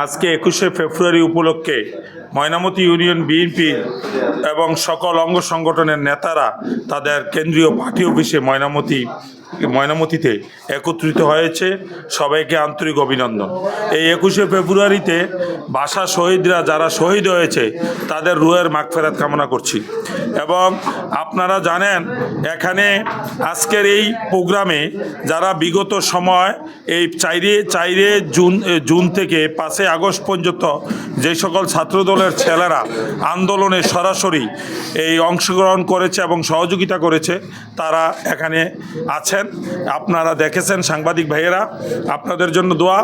আজকে একুশে ফেব্রুয়ারি উপলক্ষে ময়নামতি ইউনিয়ন বিএনপি এবং সকল অঙ্গ সংগঠনের নেতারা তাদের কেন্দ্রীয় পার্টি অফিসে ময়নামতি ময়নামতিতে একত্রিত হয়েছে। সবাইকে আন্তরিক অভিনন্দন। এই একুশে ফেব্রুয়ারিতে ভাষা শহীদরা যারা শহীদ হয়েছে, তাদের রুহের মাগফেরাত কামনা করছি। এবং আপনারা জানেন, এখানে আজকের এই প্রোগ্রামে যারা বিগত সময় এই চাইরে চাইরে জুন জুন থেকে পাঁচই আগস্ট পর্যন্ত যে সকল ছাত্রদলের ছেলেরা আন্দোলনে সরাসরি এই অংশগ্রহণ করেছে এবং সহযোগিতা করেছে, তারা এখানে আছেন। আপনারা দেখেছেন সাংবাদিক ভাইয়েরা, আপনাদের জন্য দোয়া,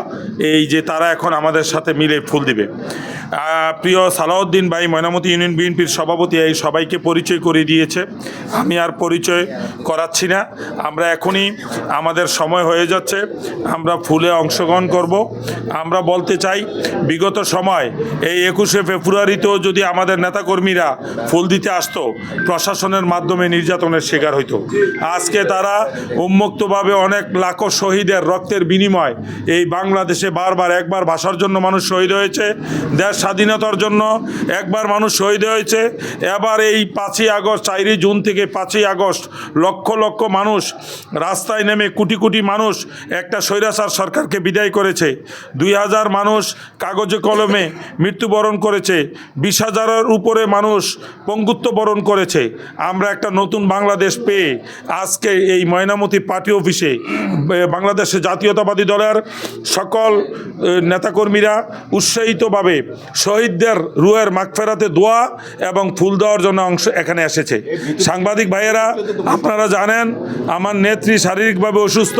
এই যে তারা এখন আমাদের সাথে মিলে ফুল দিবে। প্রিয় সালাউদ্দিন ভাই, ময়নামতি ইউনিয়ন বিএনপির সভাপতি, এই সবাইকে পরিচয় করে দিয়েছে। আমি আর পরিচয় করাচ্ছি না। আমরা এখনই আমাদের সময় হয়ে যাচ্ছে, আমরা ফুলে অংশগ্রহণ করব। আমরা বলতে চাই, বিগত সময় এই একুশে ফেব্রুয়ারিতেও যদি আমাদের নেতাকর্মীরা ফুল দিতে আসতো, প্রশাসনের মাধ্যমে নির্যাতনের শিকার হইতো। আজকে তারা উন্মুক্তভাবে অনেক লাখো শহীদের রক্তের বিনিময় এই বাংলাদেশে বারবার, একবার ভাষার জন্য মানুষ শহীদ হয়েছে, দেশ স্বাধীনতার জন্য একবার মানুষ শহীদ হয়েছে। এবার এই পাঁচই আগস্ট, চারই জুন থেকে পাঁচই আগস্ট লক্ষ লক্ষ মানুষ রাস্তায় নেমে কোটি কোটি মানুষ একটা স্বৈরাচার সরকারকে বিদায় করেছে। দুই হাজার মানুষ কাগজে কলমে মৃত্যুবরণ করেছে। বিশ হাজারের উপরে মানুষ পঙ্গুত্ব বরণ করেছে। আমরা একটা নতুন বাংলাদেশ পেয়ে আজকে এই ময়নামতি পার্টি অফিসে বাংলাদেশের জাতীয়তাবাদী দলের সকল নেতাকর্মীরা উৎসাহিতভাবে শহীদদের রুয়ের মাগফেরাতে দোয়া এবং ফুল দেওয়ার জন্য অংশ এখানে এসেছে। সাংবাদিক ভাইয়েরা, আপনারা জানেন, আমার নেত্রী শারীরিকভাবে অসুস্থ,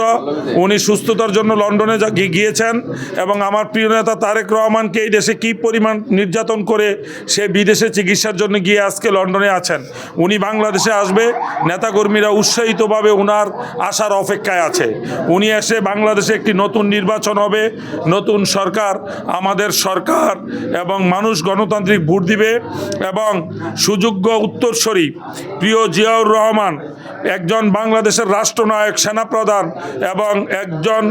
উনি সুস্থতার জন্য লন্ডনে গিয়েছেন এবং আমার প্রিয় নেতা তারেক রহমানকে এই দেশে কী পরিমাণ নির্যাতন করে সে বিদেশে চিকিৎসার জন্য গিয়ে আজকে লন্ডনে আছেন। উনি বাংলাদেশে আসবে, নেতাকর্মীরা উৎসাহিতভাবে ওনার আসার অপেক্ষায় আছে। উনি এসে বাংলাদেশে একটি নতুন নির্বাচন হবে, নতুন সরকার, আমাদের সরকার এবং মানুষ গণতান্ত্রিক ভোট দিবে এবং সুযোগ্য উত্তরস্বরী প্রিয় জিয়াউর রহমান, একজন বাংলাদেশের রাষ্ট্রনায়ক, সেনাপ্রধান এবং একজন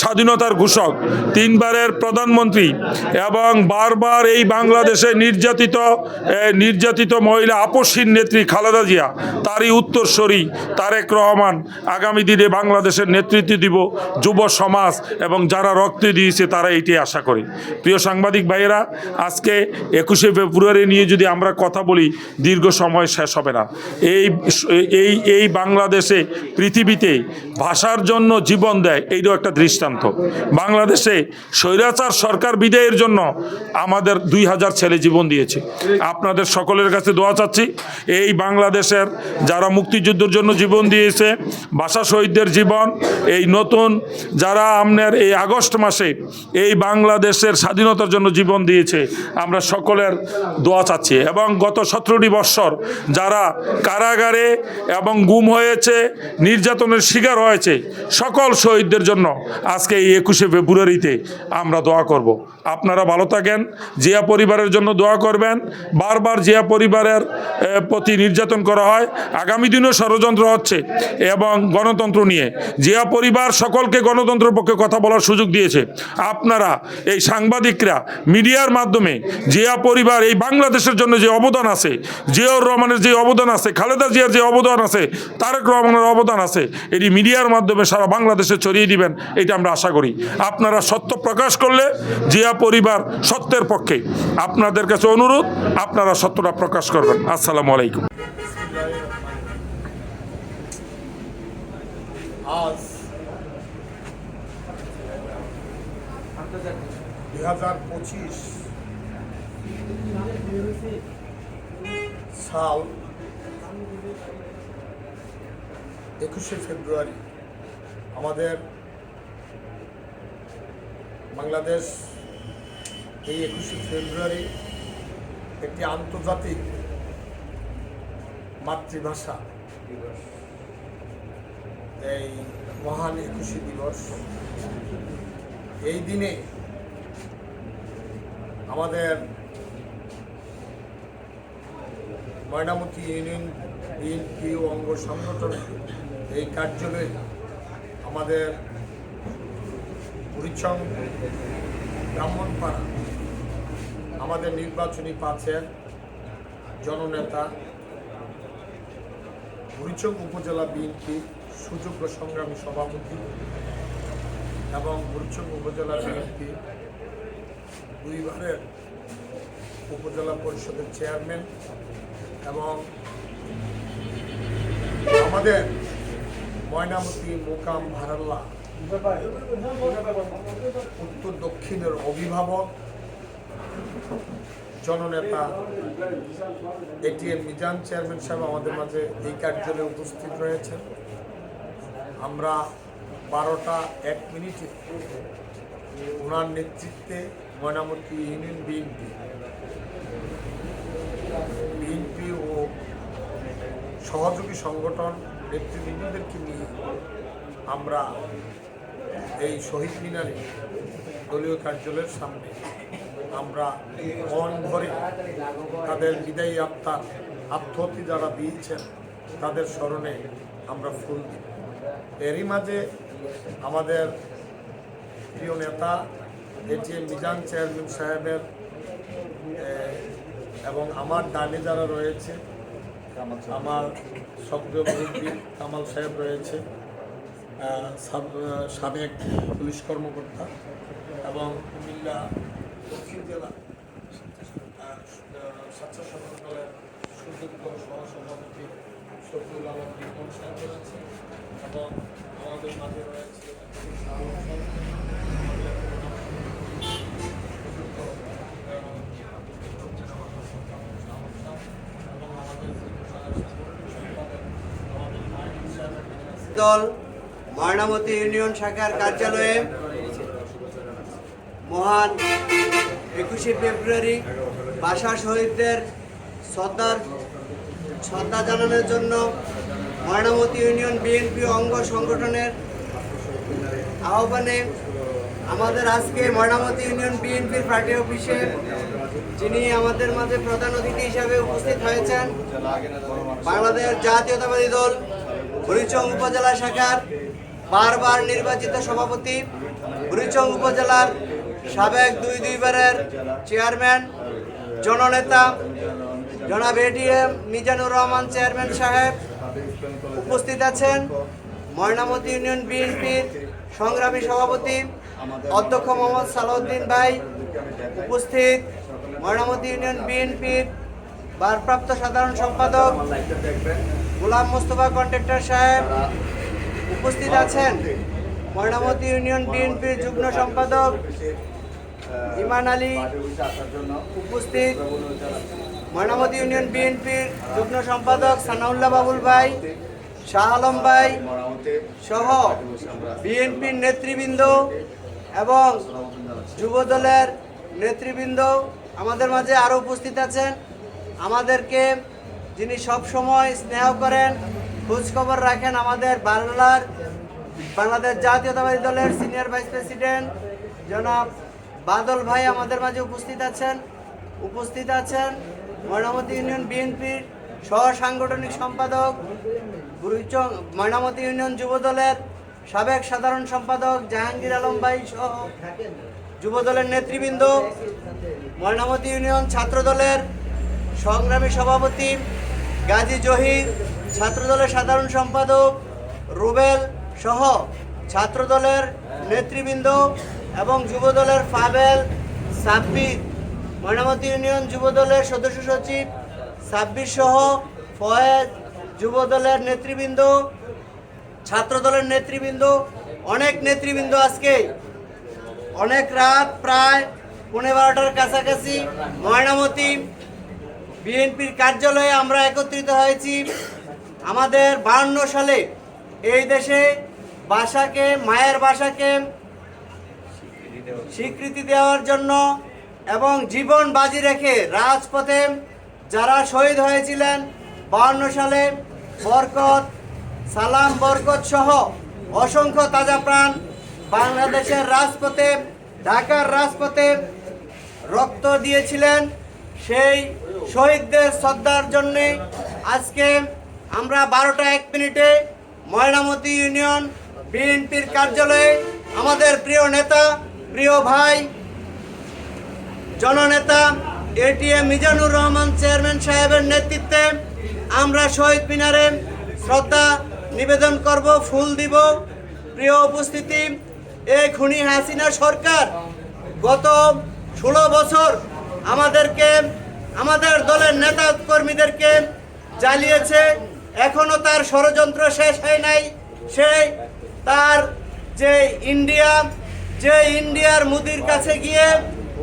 স্বাধীনতার ঘোষক, তিনবারের প্রধানমন্ত্রী এবং বারবার এই বাংলাদেশে নির্যাতিত নির্যাতিত মহিলা আপসীর নেত্রী খালেদা জিয়া, তারই উত্তরস্বরী তারেক রহমান আগামী দিনে বাংলাদেশের নেতৃত্ব দিব যুব সমাজ এবং যারা রক্ত দিয়েছে তারা এটি আশা করে। প্রিয় সাংবাদিক ভাইয়েরা, আজকে একুশে ফেব্রুয়ারি নিয়ে যদি আমরা কথা বলি, দীর্ঘ সময় শেষ হবে না। এই এই এই বাংলাদেশে পৃথিবীতে ভাষার জন্য জীবন দেয়, এইটাও একটা দৃষ্টান্ত। বাংলাদেশে স্বৈরাচার সরকার বিদায়ের জন্য আমাদের দুই হাজার ছেলে জীবন দিয়েছে আপনাদের সকলের কাছে দোয়া চাচ্ছি, এই বাংলাদেশের যারা মুক্তিযুদ্ধের জন্য জীবন দিয়েছে ভাষা শহীদদের জীবন, এই নতুন যারা আপনার এই আগস্ট মাসে এই বাংলাদেশের স্বাধীনতার জন্য জীবন দিয়েছে, আমরা সকলের দোয়া চাচ্ছি এবং গত সতেরোটি বৎসর যারা কারাগারে এবং গুম হয়েছে, নির্যাতনের শিকার হয়েছে, সকল শহীদদের জন্য আজকে এই একুশে ফেব্রুয়ারিতে আমরা দোয়া করব। আপনারা ভালো থাকেন জিয়া পরিবারের জন্য দোয়া করবেন। বারবার জিয়া পরিবারের প্রতি নির্যাতন করা হয়। আগামী দিনেও ষড়যন্ত্র হচ্ছে এবং গণতন্ত্র নিয়ে। জিয়া পরিবার সকলকে গণতন্ত্রের পক্ষে কথা বলার সুযোগ দিয়েছে। আপনারা, এই সাংবাদিকরা, মিডিয়ার মাধ্যমে জিয়া পরিবার, এই বাংলাদেশের জন্য যে অবদান আছে, জিয়াউর রহমানের যে অবদান আছে, খালেদা জিয়ার যে অবদান আছে, তারেক রহমানের অবদান আছে, এটি মিডিয়ার মাধ্যমে সারা বাংলাদেশে ছড়িয়ে দিবেন, এটা আমরা আশা করি। আপনারা সত্য প্রকাশ করলে জিয়া পরিবার সত্যের পক্ষে আপনাদের কাছে অনুরোধ আপনারা সত্যটা প্রকাশ করবেন। আসসালামু আলাইকুম। আজ দুই হাজার পঁচিশ সাল একুশে ফেব্রুয়ারি আমাদের বাংলাদেশ এই একুশে ফেব্রুয়ারি একটি আন্তর্জাতিক মাতৃভাষা দিবস। এই মহান একুশে দিবস। এই দিনে আমাদের ময়নামতি ইউনিয়ন বিএনপি অঙ্গ সংগঠন এই কার্যালয়ে আমাদের পরিচম ব্রাহ্মণপাড়া আমাদের নির্বাচনী পাচের জননেতা হরিচক উপজেলা বিএনপি সুযোগ্য সংগ্রামী সভাপতি এবং হরিচক উপজেলা বিএনপি দুইবারের উপজেলা পরিষদের চেয়ারম্যান এবং আমাদের ময়নামতি মোকাম ভারাল্লা, উত্তর দক্ষিণের অভিভাবক। জননেতা এটিএম মিজান চেয়ারম্যান সাহেব আমাদের মাঝে এই কার্যালয়ে উপস্থিত রয়েছেন। আমরা বারোটা এক মিনিটে ওনার নেতৃত্বে ময়নামতি ইউনিয়ন বিএনপি বিএনপি ও সহযোগী সংগঠন নেতৃবৃন্দদেরকে নিয়ে আমরা এই শহীদ মিনারে দলীয় কার্যালয়ের সামনে আমরা মন ভরে তাদের বিদায়ী আত্মার আত্মহত্যা যারা দিয়েছেন, তাদের স্মরণে আমরা ফুল দিই। এরই মাঝে আমাদের প্রিয় নেতা, এটিএম মিজান চেয়ারম্যান সাহেবের এবং আমার ডানে যারা রয়েছে, আমার সক্রিয় কামাল সাহেব রয়েছে সাবেক পুলিশ কর্মকর্তা এবং কুমিল্লা জেলা এবং আমাদের মাঝে রয়েছে। দল ময়নামতি ইউনিয়ন শাখার কার্যালয়ে মহান একুশে ফেব্রুয়ারি বাসা শহীদদের শ্রদ্ধার, শ্রদ্ধা জানানোর জন্য ময়নামতি ইউনিয়ন বিএনপি অঙ্গ সংগঠনের আহ্বানে আমাদের আজকে ময়নামতি ইউনিয়ন বিএনপির পার্টি অফিসে যিনি আমাদের মাঝে প্রধান অতিথি হিসাবে উপস্থিত হয়েছেন, বাংলাদেশ জাতীয়তাবাদী দল হরিচং উপজেলা শাখার বারবার নির্বাচিত সভাপতি হরিচং উপজেলার সাবেক দুই দুইবারের চেয়ারম্যান, জননেতা, জনাব এটিএম মিজানুর রহমান চেয়ারম্যান সাহেব উপস্থিত আছেন। ময়নামতি ইউনিয়ন বিএনপির সংগ্রামী সভাপতি অধ্যক্ষ মোহাম্মদ সালাউদ্দিন ভাই উপস্থিত। ময়নামতি ইউনিয়ন বিএনপির ভারপ্রাপ্ত সাধারণ সম্পাদক গোলাম মোস্তফা কন্ট্রাক্টর সাহেব উপস্থিত আছেন। ময়নামতি ইউনিয়ন বিএনপির যুগ্ম সম্পাদক ইমান আলী উপস্থিত। ময়নামতি ইউনিয়ন বিএনপির যুগ্ম সম্পাদক সানাউল্লাহ বাবুল ভাই, শাহ আলম ভাই সহ বিএনপির নেতৃবৃন্দ এবং যুবদলের নেতৃবৃন্দ আমাদের মাঝে আরও উপস্থিত আছেন। আমাদেরকে যিনি সব সময় স্নেহ করেন খোঁজখবর রাখেন আমাদের বাংলার বাংলাদেশ জাতীয়তাবাদী দলের সিনিয়র ভাইস প্রেসিডেন্ট জনাব বাদল ভাই আমাদের মাঝে উপস্থিত আছেন উপস্থিত আছেন ময়নামতি ইউনিয়ন বিএনপির সহ সাংগঠনিক সম্পাদক ময়নামতি ইউনিয়ন যুবদলের সাবেক সাধারণ সম্পাদক জাহাঙ্গীর আলম ভাই সহ যুবদলের নেতৃবৃন্দ, ময়নামতি ইউনিয়ন ছাত্রদলের সংগ্রামী সভাপতি গাজী জহির ছাত্রদলের সাধারণ সম্পাদক রুবেল সহ ছাত্রদলের নেতৃবৃন্দ এবং যুবদলের ফাবেল সাব্বির, ময়নামতি ইউনিয়ন যুবদলের সদস্য সচিব সাব্বির সহ ফয়েজ যুবদলের নেতৃবৃন্দ, ছাত্রদলের নেতৃবৃন্দ, অনেক নেতৃবৃন্দ আজকে। অনেক রাত প্রায় পনেরো বারোটার কাছাকাছি ময়নামতি বিএনপির কার্যালয়ে আমরা একত্রিত হয়েছি। আমাদের বাহান্ন সালে এই দেশে ভাষাকে, মায়ের ভাষাকে স্বীকৃতি দেওয়ার জন্য এবং জীবন বাজি রেখে রাজপথে যারা শহীদ হয়েছিলেন বাহান্ন সালে বরকত, সালাম বরকত সহ অসংখ্য তাজা প্রাণ বাংলাদেশের রাজপথে, ঢাকার রাজপথে রক্ত দিয়েছিলেন। সেই শহীদদের শ্রদ্ধার জন্যে আজকে আমরা বারোটা এক মিনিটে ময়নামতি ইউনিয়ন বিএনপির কার্যালয়ে আমাদের প্রিয় নেতা, প্রিয় ভাই, জননেতা, এটিএম মিজানুর রহমান চেয়ারম্যান সাহেবের নেতৃত্বে আমরা শহীদ মিনারে শ্রদ্ধা নিবেদন করব, ফুল দিব। প্রিয় উপস্থিতি, এই খুনি হাসিনা সরকার গত ষোলো বছর আমাদেরকে, আমাদের দলের নেতা কর্মীদেরকে জ্বালিয়েছে। এখনও তার ষড়যন্ত্র শেষ হয় নাই। সে তার যে ইন্ডিয়া, যে ইন্ডিয়ার মুদির কাছে গিয়ে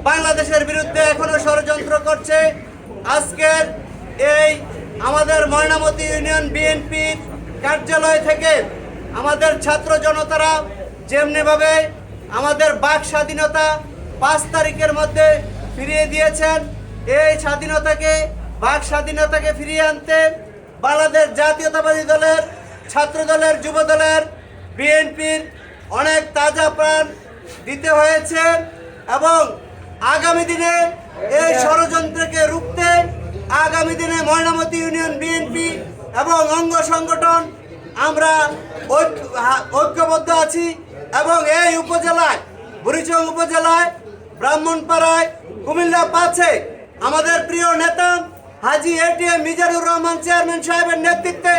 বাংলাদেশের বিরুদ্ধে এখনও ষড়যন্ত্র করছে। আজকের এই আমাদের ময়নামতি ইউনিয়ন বিএনপির কার্যালয় থেকে আমাদের ছাত্র জনতারা যেমনিভাবে আমাদের বাক স্বাধীনতা পাঁচ তারিখের মধ্যে ফিরিয়ে দিয়েছেন, এই স্বাধীনতাকে, বাক স্বাধীনতাকে ফিরিয়ে আনতে বাংলাদেশ জাতীয়তাবাদী দলের ছাত্র দলের যুব দলের বিএনপির অনেক তাজা প্রাণ দিতে হয়েছে এবং আগামী দিনে এই ষড়যন্ত্রকে রুখতে আগামী দিনে ময়নামতি ইউনিয়ন বিএনপি এবং অঙ্গ সংগঠন আমরা ঐক্য- ঐক্যবদ্ধ আছি এবং এই উপজেলায়, বুড়িচং উপজেলায়, ব্রাহ্মণপাড়ায়, কুমিল্লা পাচ্ছে আমাদের প্রিয় নেতা হাজি এটিএম মিজানুর রহমান চেয়ারম্যান সাহেবের নেতৃত্বে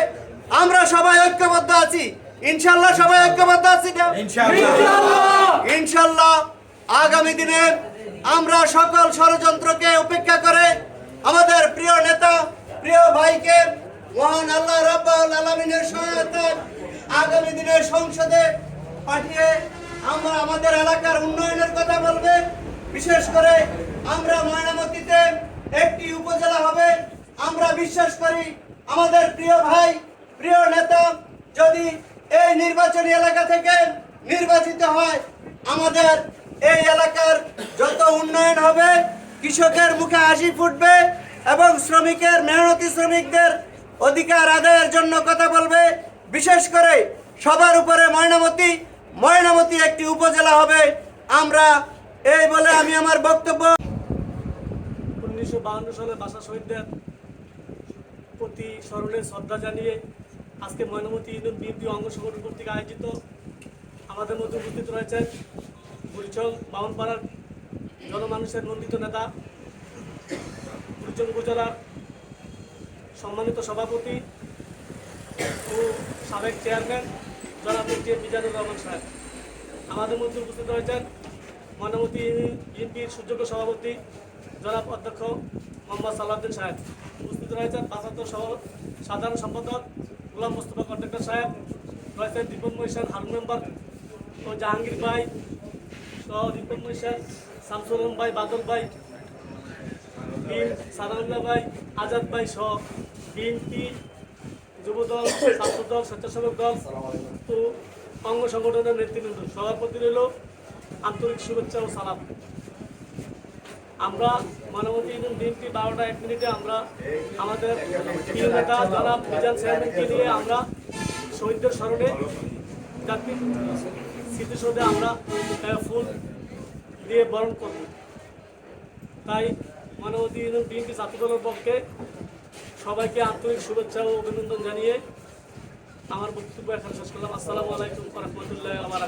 আমরা সবাই ঐক্যবদ্ধ আছি। ইনশাল্লাহ সবাই ঐক্যবদ্ধ আছি? ইনশাল্লাহ আগামী দিনে আমরা সকল ষড়যন্ত্রকে উপেক্ষা করে আমাদের প্রিয় নেতা প্রিয় ভাইকে মহান আল্লাহ রাব্বাল আলামিনের সহায়তায় আগামী দিনে সংসদে পাঠিয়ে আমরা আমাদের এলাকার উন্নয়নের কথা বলবে। বিশেষ করে আমরা ময়নামতিতে একটি উপজেলা হবে। আমরা বিশ্বাস করি আমাদের প্রিয় ভাই প্রিয় নেতা যদি এই নির্বাচনী এলাকা থেকে নির্বাচিত হয় আমাদের এই এলাকার যত উন্নয়ন হবে, কৃষকের মুখে হাসি ফুটবে এবং শ্রমিকের মেহনতি শ্রমিকদের অধিকার আদায়ের জন্য কথা বলবে। বিশেষ করে সবার উপরে ময়নামতি ময়নামতি একটি উপজেলা হবে। আমরা এই বলে আমি আমার বক্তব্য উনিশশো সালে ভাষা শহীদদের প্রতি স্মরণে শ্রদ্ধা জানিয়ে আজকে ময়নামতি ইউনিয়ন বিএনপি অঙ্গ সংগঠন কর্তৃক আয়োজিত আমাদের মধ্যে উপস্থিত রয়েছেন বুড়িচং বামনপাড়ার জনমানুষের নন্দিত নেতা বুড়িচং উপজেলার সম্মানিত সভাপতি ও সাবেক চেয়ারম্যান জনাব টি মিজানুর রহমান সাহেব। আমাদের মধ্যে উপস্থিত রয়েছেন ময়নামতি বিএনপির সুযোগ্য সভাপতি জনাব অধ্যক্ষ মোহাম্মদ সালাউদ্দিন সাহেব। রয়েছেন পাঁচাত্তর সহ সাধারণ সম্পাদক গোলাম মোস্তফা কন্ট্রাক্টর সাহেব রয়েছেন দীপন মহিষার হারুন মেম্বার ও জাহাঙ্গীর ভাই সহ দীপন মহিষার আলম ভাই, বাদল ভাই বীর সাদাউল্লাহ ভাই, আজাদ ভাই সহ বিএনপি যুবদল, ছাত্রদল, স্বেচ্ছাসেবক দল ও অঙ্গ সংগঠনের নেতৃবৃন্দ। সভাপতি রইল আন্তরিক শুভেচ্ছা ও সালাম। আমরা মানবতী ইউনিয়ন বিএনপি বারোটা এক মিনিটে আমরা আমাদের প্রিয় নেতা জনাব মিজান চেয়ারম্যানকে নিয়ে আমরা শহীদদের স্মরণে জাতির স্মৃতিসৌধে আমরা ফুল দিয়ে বরণ করব। তাই মানবতী ইউনিয়ন বিএনপি ছাত্রদলের পক্ষে সবাইকে আন্তরিক শুভেচ্ছা ও অভিনন্দন জানিয়ে আমার বক্তব্য এখন শেষ করলাম। আসসালামু আলাইকুম রহমতুল্লাহ আবার